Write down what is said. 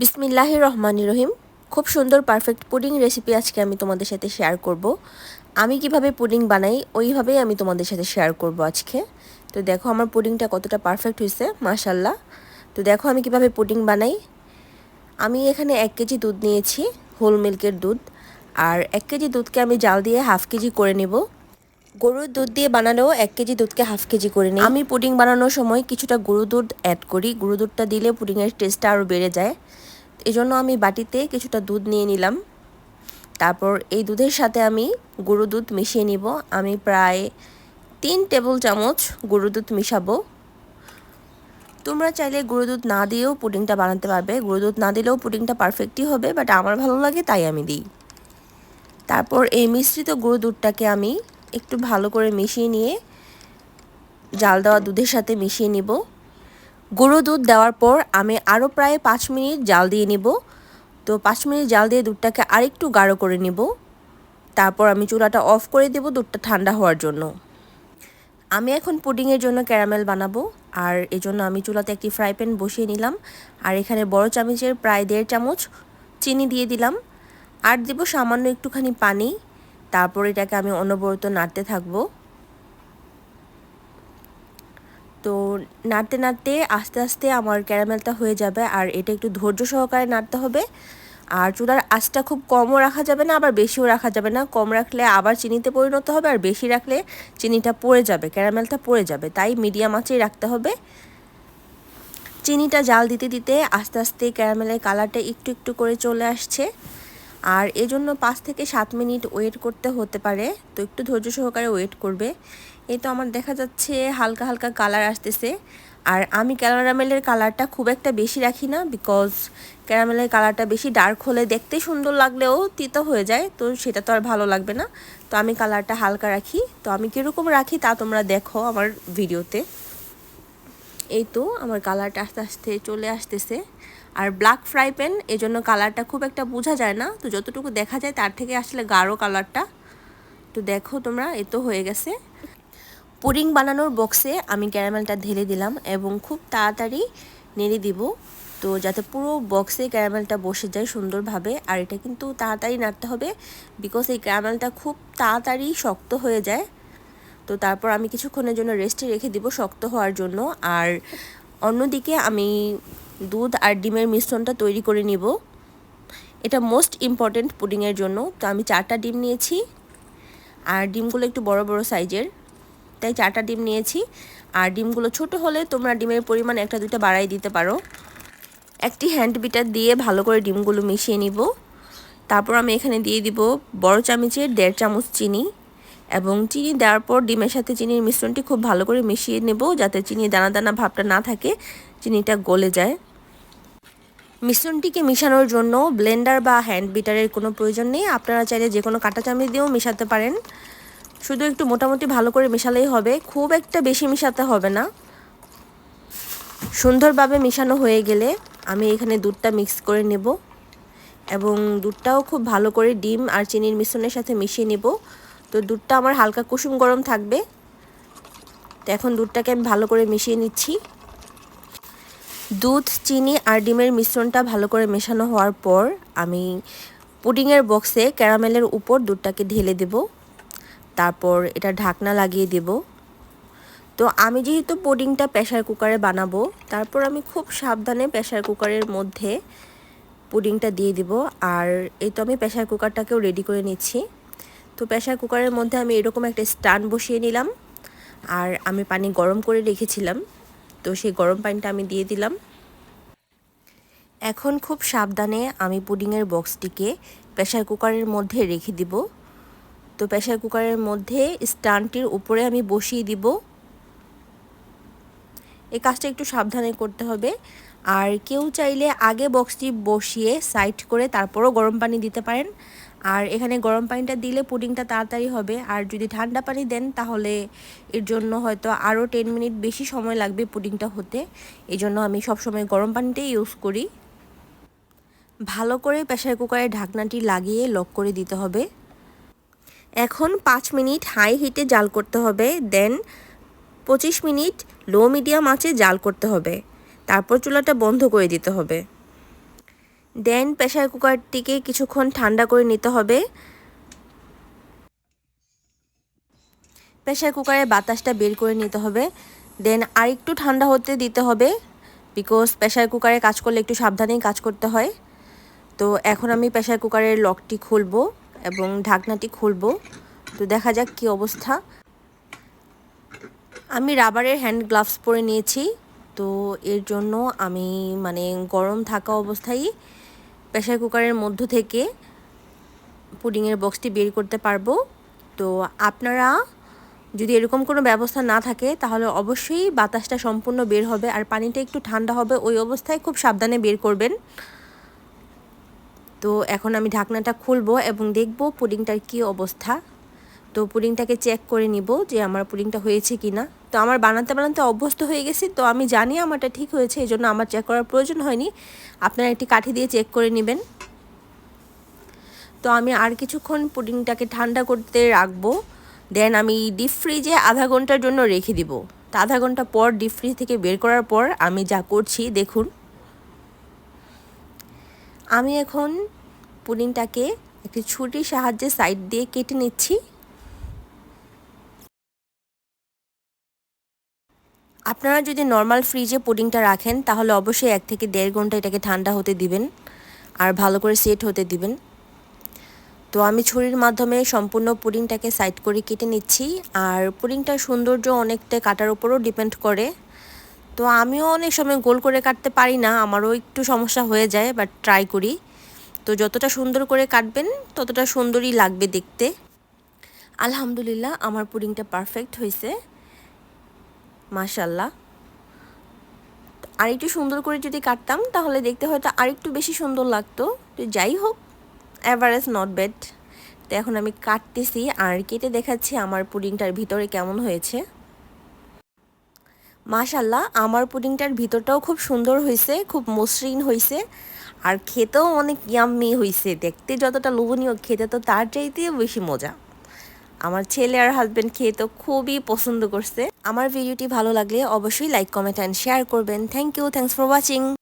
বিসমিল্লাহ রহমান রহিম। খুব সুন্দর পারফেক্ট পুডিং রেসিপি আজকে আমি তোমাদের সাথে শেয়ার করব। আমি কীভাবে পুডিং বানাই, ওইভাবেই আমি তোমাদের সাথে শেয়ার করব আজকে। তো দেখো আমার পুডিংটা কতটা পারফেক্ট হয়েছে মাশাল্লাহ তো দেখো আমি কীভাবে পুডিং বানাই। আমি এখানে এক কেজি দুধ নিয়েছি হোল মিল্কের দুধ। আর এক কেজি দুধকে আমি জাল দিয়ে হাফ কেজি করে নেব। গরুর দুধ দিয়ে বানালেও এক কেজি দুধকে হাফ কেজি করে নিই। আমি পুডিং বানানোর সময় কিছুটা গরু দুধ অ্যাড করি। গরু দুধটা দিলে পুডিংয়ের টেস্টটা আরও বেড়ে যায়। এজন্য আমি বাটিতে কিছুটা দুধ নিয়ে নিলাম। তারপর এই দুধের সাথে আমি গরু দুধ মিশিয়ে নিব। আমি প্রায় তিন টেবিল চামচ গরু দুধ মিশাবো। তোমরা চাইলে গুঁড়ো দুধ না দিয়েও পুডিংটা বানাতে পারবে। গুঁড়ো দুধ না দিলেও পুডিংটা পারফেক্টই হবে বাট আমার ভালো লাগে তাই আমি দিই। তারপর এই মিশ্রিত গুঁড়ো দুধটাকে আমি একটু ভালো করে মিশিয়ে নিয়ে, জাল দেওয়া দুধের সাথে মিশিয়ে নিব। গুঁড়ো দুধ দেওয়ার পর আমি আরও প্রায় পাঁচ মিনিট জাল দিয়ে নিব। তো পাঁচ মিনিট জাল দিয়ে দুধটাকে আরেকটু গাঢ় করে নিব। তারপর আমি চুলাটা অফ করে দেব দুধটা ঠান্ডা হওয়ার জন্য। আমি এখন পুডিংয়ের জন্য ক্যারামেল বানাবো। আর এজন্য আমি চুলাতে একটি ফ্রাই প্যান বসিয়ে নিলাম। আর এখানে বড় চামচের প্রায় দেড় চামচ চিনি দিয়ে দিলাম। আর দেব সামান্য একটুখানি পানি। তারপর এটাকে আমি অনবরত নাড়তে থাকব। তো নাড়তে নাড়তে আস্তে আস্তে আমার ক্যারামেলটা হয়ে যাবে আর এটা একটু ধৈর্য সহকারে নাড়তে হবে। আর চুলার আঁচটা খুব কমও রাখা যাবে না, আবার বেশিও রাখা যাবে না। কম রাখলে আবার চিনিতে পরিণত হবে আর বেশি রাখলে চিনিটা পড়ে যাবে, ক্যারামেলটা পড়ে যাবে। তাই মিডিয়াম আঁচেই রাখতে হবে। চিনিটা জাল দিতে দিতে আস্তে আস্তে ক্যারামেলের কালারটা একটু একটু করে চলে আসছে। আর এজন্য পাঁচ থেকে সাত মিনিট ওয়েট করতে হতে পারে। তো একটু ধৈর্য সহকারে ওয়েট করবে। এই তো আমার দেখা যাচ্ছে হালকা হালকা কালার আসতেছে। আর আমি ক্যারামেলের কালারটা খুব একটা বেশি রাখি না বিকজ ক্যারামেলের কালারটা বেশি ডার্ক হলে দেখতে সুন্দর লাগলেও তিতো হয়ে যায়। তো সেটা তো আর ভালো লাগবে না। তো আমি কালারটা হালকা রাখি। তো আমি কীরকম রাখি তা তোমরা দেখো আমার ভিডিওতে এই তো আমার কালারটা আস্তে আস্তে চলে আসতেছে। আর ব্ল্যাক ফ্রাই প্যান এজন্য কালারটা খুব একটা বোঝা যায় না। তো যতটুকু দেখা যায় তার থেকে আসলে গাঢ় কালারটা তো দেখো তোমরা, এ তো হয়ে গেছে। পুডিং বানানোর বক্সে আমি ক্যারামেলটা ঢেলে দিলাম এবং খুব তাড়াতাড়ি নেড়ে দিব। তো যাতে পুরো বক্সে ক্যারামেলটা বসে যায় সুন্দরভাবে। আর এটা কিন্তু তাড়াতাড়ি নাড়তে হবে বিকজ এই ক্যারামেলটা খুব তাড়াতাড়ি শক্ত হয়ে যায়। তো তারপর আমি কিছুক্ষণের জন্য রেস্টে রেখে দিব শক্ত হওয়ার জন্য। আর অন্যদিকে আমি দুধ আর ডিমের মিশ্রণটা তৈরি করে নিব। এটা মোস্ট ইম্পর্টেন্ট পুডিংয়ের জন্য। তো আমি চারটা ডিম নিয়েছি। আর ডিমগুলো একটু বড় বড় সাইজের। তাই চারটা ডিম নিয়েছি। আর ডিমগুলো ছোট হলে তোমরা ডিমের পরিমাণ একটা, দুইটা বাড়াই দিতে পারো। একটি হ্যান্ড বিটার দিয়ে ভালো করে ডিমগুলো মিশিয়ে নিব। তারপর আমি এখানে দিয়ে দিব বড় চামচের দেড় চামচ চিনি। এবং চিনি দেওয়ার পর ডিমের সাথে চিনির মিশ্রণটি খুব ভালো করে মিশিয়ে নেব, যাতে চিনি দানা দানা ভাবটা না থাকে, চিনিটা গলে যায়। মিশ্রণটিকে মিশানোর জন্য ব্লেন্ডার বা হ্যান্ড বিটারের কোনো প্রয়োজন নেই। আপনারা চাইলে যে কোনো কাঁটা চামড়ি দিয়েও মেশাতে পারেন। শুধু একটু মোটামুটি ভালো করে মেশালেই হবে। খুব একটা বেশি মেশাতে হবে না। সুন্দরভাবে মেশানো হয়ে গেলে আমি এখানে দুধটা মিক্স করে নেব এবং দুধটাও খুব ভালো করে ডিম আর চিনির মিশ্রণের সাথে মিশিয়ে নেব। তো দুধটা আমার হালকা কুসুম গরম থাকবে। তো এখন দুধটাকে আমি ভালো করে মিশিয়ে নিচ্ছি। দুধ, চিনি আর ডিমের মিশ্রণটা ভালো করে মেশানো হওয়ার পর আমি পুডিংয়ের বক্সে ক্যারামেলের উপর দুধটাকে ঢেলে দেব। তারপর এটা ঢাকনা লাগিয়ে দেব। তো আমি যেহেতু পুডিংটা প্রেশার কুকারে বানাবো, তারপর আমি খুব সাবধানে প্রেশার কুকারের মধ্যে পুডিংটা দিয়ে দিব। আর এই তো আমি প্রেশার কুকারটাকেও রেডি করে নিচ্ছি। তো প্রেশার কুকারের মধ্যে আমি এরকম একটা স্টান বসিয়ে নিলাম। আর আমি পানি গরম করে রেখেছিলাম। তো সেই গরম পানিটা আমি দিয়ে দিলাম। এখন খুব সাবধানে আমি পুডিংয়ের বক্সটিকে প্রেশার কুকারের মধ্যে রেখে দিব। তো প্রেশার কুকারের মধ্যে স্টানটির উপরে আমি বসিয়ে দিব। এই কাজটা একটু সাবধানে করতে হবে। আর কেউ চাইলে আগে বক্সটি বসিয়ে সাইড করে তারপরও গরম পানি দিতে পারেন। আর এখানে গরম পানিটা দিলে পুডিংটা তাড়াতাড়ি হবে। আর যদি ঠান্ডা পানি দেন, তাহলে এর জন্য হয়তো আরও টেন মিনিট বেশি সময় লাগবে পুডিংটা হতে। এই জন্য আমি সবসময় গরম পানিটাই ইউজ করি। ভালো করে প্রেশার কুকারে ঢাকনাটি লাগিয়ে লক করে দিতে হবে। এখন পাঁচ মিনিট হাই হিটে জাল করতে হবে। দেন পঁচিশ মিনিট লো মিডিয়াম আঁচে জাল করতে হবে। তারপর চুলাটা বন্ধ করে দিতে হবে। দেন প্রেশার কুকারটিকে কিছুক্ষণ ঠান্ডা করে নিতে হবে। প্রেশার কুকারের বাতাসটা বের করে নিতে হবে। দেন আরেকটু ঠান্ডা হতে দিতে হবে বিকজ প্রেশার কুকারে কাজ করলে একটু সাবধানেই কাজ করতে হয়। তো এখন আমি প্রেশার কুকারের লকটি খুলবো এবং ঢাকনাটি খুলবো। তো দেখা যাক কি অবস্থা। আমি রাবারের হ্যান্ড গ্লাভস পরে নিয়েছি। তো এর জন্য আমি মানে গরম থাকা অবস্থায় প্রেশার কুকারের মধ্য থেকে পুডিংয়ের বক্সটি বের করতে পারব। তো আপনারা যদি এরকম কোনো ব্যবস্থা না থাকে, তাহলে অবশ্যই বাতাসটা সম্পূর্ণ বের হবে আর পানিটা একটু ঠান্ডা হবে, ওই অবস্থায় খুব সাবধানে বের করবেন। তো এখন আমি ঢাকনাটা খুলবো এবং দেখব পুডিংটার কি অবস্থা। তো পুডিংটাকে চেক করে নিব যে আমার পুডিংটা হয়েছে কি না তো আমার বানাতে বানাতে অভ্যস্ত হয়ে গেছি, তো আমি জানি আমারটা ঠিক হয়েছে, এই জন্য আমার চেক করার প্রয়োজন হয়নি। আপনারা একটি কাঠি দিয়ে চেক করে নেবেন। তো আমি আর কিছুক্ষণ পুডিংটাকে ঠান্ডা করতে রাখব দেন আমি ডিপ ফ্রিজে আধা ঘণ্টার জন্য রেখে দিব। তো আধা ঘণ্টা পর ডিপ ফ্রিজ থেকে বের করার পর আমি যা করছি, দেখুন। আমি এখন পুডিংটাকে একটি ছুটির সাহায্যে সাইড দিয়ে কেটে নিচ্ছি। আপনারা যদি নর্মাল ফ্রিজে পুডিংটা রাখেন, তাহলে অবশ্যই এক থেকে দেড় ঘণ্টা এটাকে ঠান্ডা হতে দিবেন আর ভালো করে সেট হতে দিবেন। তো আমি ছুরির মাধ্যমে সম্পূর্ণ পুডিংটাকে সাইড করে কেটে নিচ্ছি আর পুডিংটার সৌন্দর্য অনেকটা কাটার উপরও ডিপেন্ড করে। তো আমিও অনেক সময় গোল করে কাটতে পারি না, আমারও একটু সমস্যা হয়ে যায় বাট ট্রাই করি। তো যতটা সুন্দর করে কাটবেন, ততটা সুন্দরই লাগবে দেখতে। আলহামদুলিল্লাহ, আমার পুডিংটা পারফেক্ট হয়েছে। মাশাল্লাহ আরেকটু সুন্দর করে যদি কাটতাম, তাহলে দেখতে হয়তো আরেকটু বেশি সুন্দর লাগতো। তো যাই হোক অ্যাভারেজ নট ব্যাড তো এখন আমি কাটতেছি আর কেটে দেখাচ্ছি আমার পুডিংটার ভিতরে কেমন হয়েছে। মাশাল্লাহ আমার পুডিংটার ভিতরটাও খুব সুন্দর হয়েছে, খুব মসৃণ হয়েছে। আর খেতেও অনেক ইয়াম্মি হয়েছে। দেখতে যতটা লোভনীয় খেতে, তো তার চাইতেও বেশি মজা। আমার ছেলে আর হাজব্যান্ড খেয়ে তো খুবই পছন্দ করছে। আমার ভিডিওটি ভালো লাগলে অবশ্যই লাইক কমেন্ট অ্যান্ড শেয়ার করবেন। Thank you thanks for watching